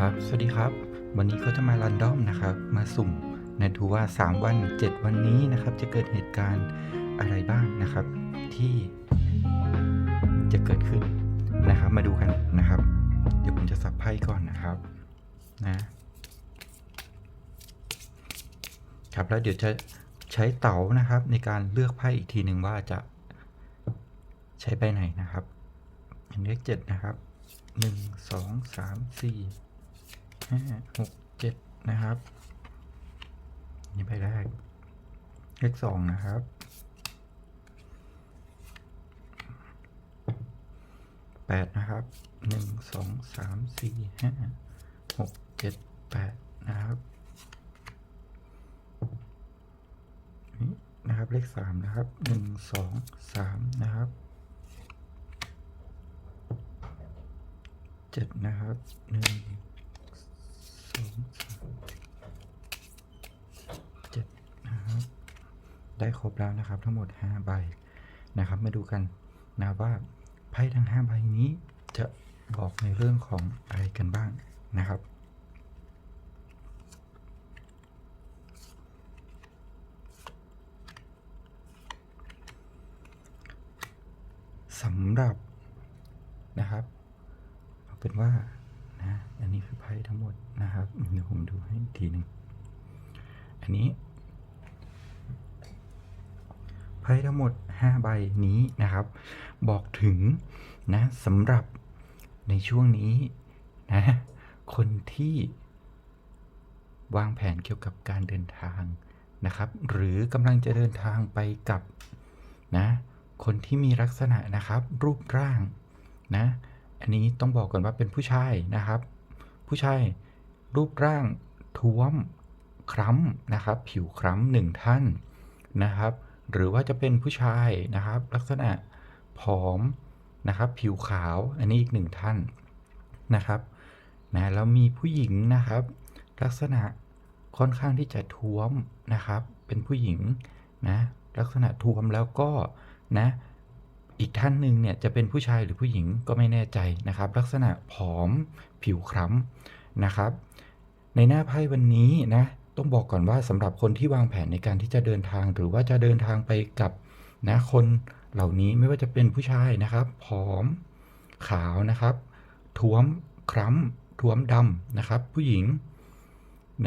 ครับ สวัสดีครับ วันนี้ก็จะมารันดอมนะครับ มาสุ่มนะดูว่า 3 วัน 7 วันนี้นะครับ จะเกิดเหตุการณ์อะไรบ้างนะครับ ที่จะเกิดขึ้นนะครับ มาดูกันนะครับ เดี๋ยวผมจะสับไพ่ก่อนนะครับนะ ครับแล้วเดี๋ยวจะใช้เต๋านะครับ ในการเลือกไพ่อีกทีหนึ่งว่าจะใช้ใบไหนนะครับอันเลขเจ็ดนะครับหนึ่งสองสามสี่ ห้าหกเจ็ดนะครับ นี่ใบแรกเลขสองนะครับ แปดนะครับ หนึ่งสองสามสี่ห้าหกเจ็ดแปดนะครับนี่นะครับ เลขสามนะครับ หนึ่งสองสามนะครับเจ็ดนะครับหนึ่ง เจ็ดนะครับได้ครบแล้วนะครับ ทั้งหมดห้าใบนะครับ มาดูกันนะว่าไพ่ทั้งห้าใบนี้จะบอกในเรื่องของอะไรกันบ้างนะครับสำหรับนะครับ เอาเป็นว่า อันนี้คือไพ่ทั้งหมดนะครับเดี๋ยวผมดูให้อีกทีหนึ่งอันนี้ไพ่ทั้งหมด 5 ใบนี้นะครับ บอกถึงนะสำหรับในช่วงนี้นะคนที่วางแผนเกี่ยวกับการเดินทางนะครับ หรือกำลังจะเดินทางไปกับนะคนที่มีลักษณะนะครับ รูปร่างนะ อันนี้ต้องบอกก่อนว่าเป็นผู้ชายนะครับ ผู้ชายรูปร่างท้วมคล้ำนะครับ ผิวคล้ำหนึ่งท่านนะครับ หรือว่าจะเป็นผู้ชายนะครับ ลักษณะผอมนะครับ ผิวขาวอันนี้อีกหนึ่งท่านนะครับนะแล้วมีผู้หญิงนะครับ ลักษณะค่อนข้างที่จะท้วมนะครับ เป็นผู้หญิงนะลักษณะท้วมแล้วก็นะ อีกท่านหนึ่งเนี่ยจะเป็นผู้ชายหรือผู้หญิงก็ไม่แน่ใจนะครับ ลักษณะผอมผิวคล้ำนะครับ ในหน้าไพ่วันนี้นะต้องบอกก่อนว่าสำหรับคนที่วางแผนในการที่จะเดินทาง หรือว่าจะเดินทางไปกับนะคนเหล่านี้ไม่ว่าจะเป็นผู้ชายนะครับผอมขาวนะครับท้วมคล้ำท้วมดำนะครับ ผู้หญิง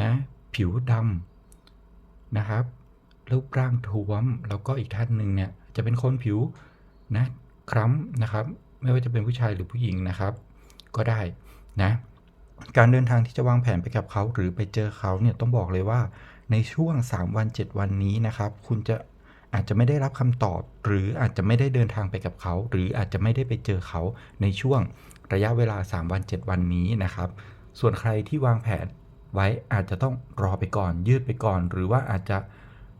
นะผิวดำนะครับรูปร่างท้วมแล้วก็อีกท่านหนึ่งเนี่ยจะเป็นคนผิว นะคล้ำนะครับ ไม่ว่าจะเป็นผู้ชายหรือผู้หญิงนะครับ ก็ได้นะการเดินทางที่จะวางแผนไปกับเขาหรือไปเจอเขาเนี่ยต้องบอกเลยว่าในช่วง 3 วัน 7 วันนี้นะครับ คุณจะอาจจะไม่ได้รับคำตอบ หรืออาจจะไม่ได้เดินทางไปกับเขา หรืออาจจะไม่ได้ไปเจอเขาในช่วงระยะเวลา 3 วัน 7 วันนี้นะครับ ส่วนใครที่วางแผนไว้อาจจะต้องรอไปก่อน ยืดไปก่อน หรือว่าอาจจะ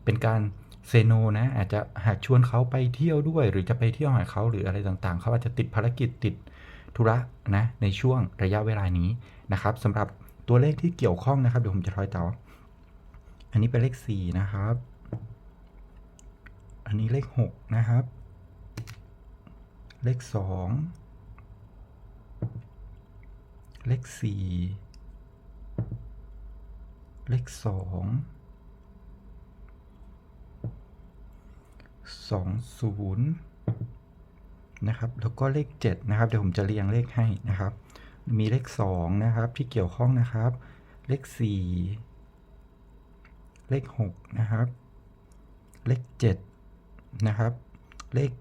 เป็นการ เซโนนะอาจจะหากชวนเขาไปเที่ยวด้วย หรือจะไปเที่ยวหาเขาหรืออะไรต่างๆ เขาอาจจะติดภารกิจติดธุระนะในช่วงระยะเวลานี้นะครับสำหรับตัวเลขที่เกี่ยวข้องนะครับเดี๋ยวผมจะทอยต่ออันนี้เป็นเลข 4 นะครับ อันนี้เลข 6 นะครับ เลข 2 เลข 4 เลข 2 20นะครับ แล้วก็เลข 7 นะครับ เดี๋ยวผมจะเรียงเลขให้นะครับ มีเลข 2 นะครับที่เกี่ยวข้องนะครับ เลข 4 เลข 6 นะครับ เลข 7 นะครับ เลข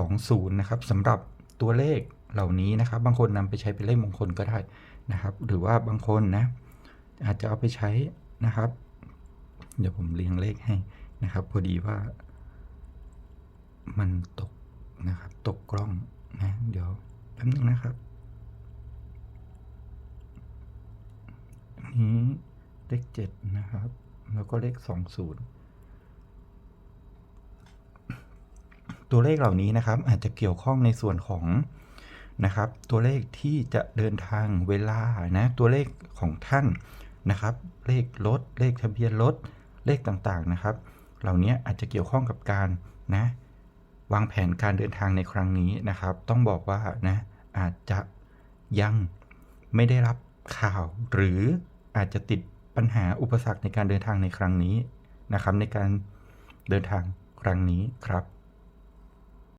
20 นะครับสำหรับตัวเลขเหล่านี้นะครับ บางคนนำไปใช้เป็นเลขมงคลก็ได้นะครับ หรือว่าบางคนนะอาจจะเอาไปใช้นะครับ เดี๋ยวผมเรียงเลขให้นะครับ พอดีว่า มันตกนะครับ ตกกล้องนะ เดี๋ยวแป๊บนึงนะครับอันนี้เลขเจ็ดนะครับ แล้วก็เลขสองศูนย์ตัวเลขเหล่านี้นะครับ อาจจะเกี่ยวข้องในส่วนของนะครับ ตัวเลขที่จะเดินทางเวลานะ ตัวเลขของท่านนะครับ เลขรถเลขทะเบียนรถเลขต่างๆนะครับ เหล่านี้อาจจะเกี่ยวข้องกับการนะ วางแผนการเดินทางในครั้งนี้นะครับ ต้องบอกว่านะอาจจะยังไม่ได้รับข่าว หรืออาจจะติดปัญหาอุปสรรคในการเดินทางในครั้งนี้นะครับ ในการเดินทางครั้งนี้ครับ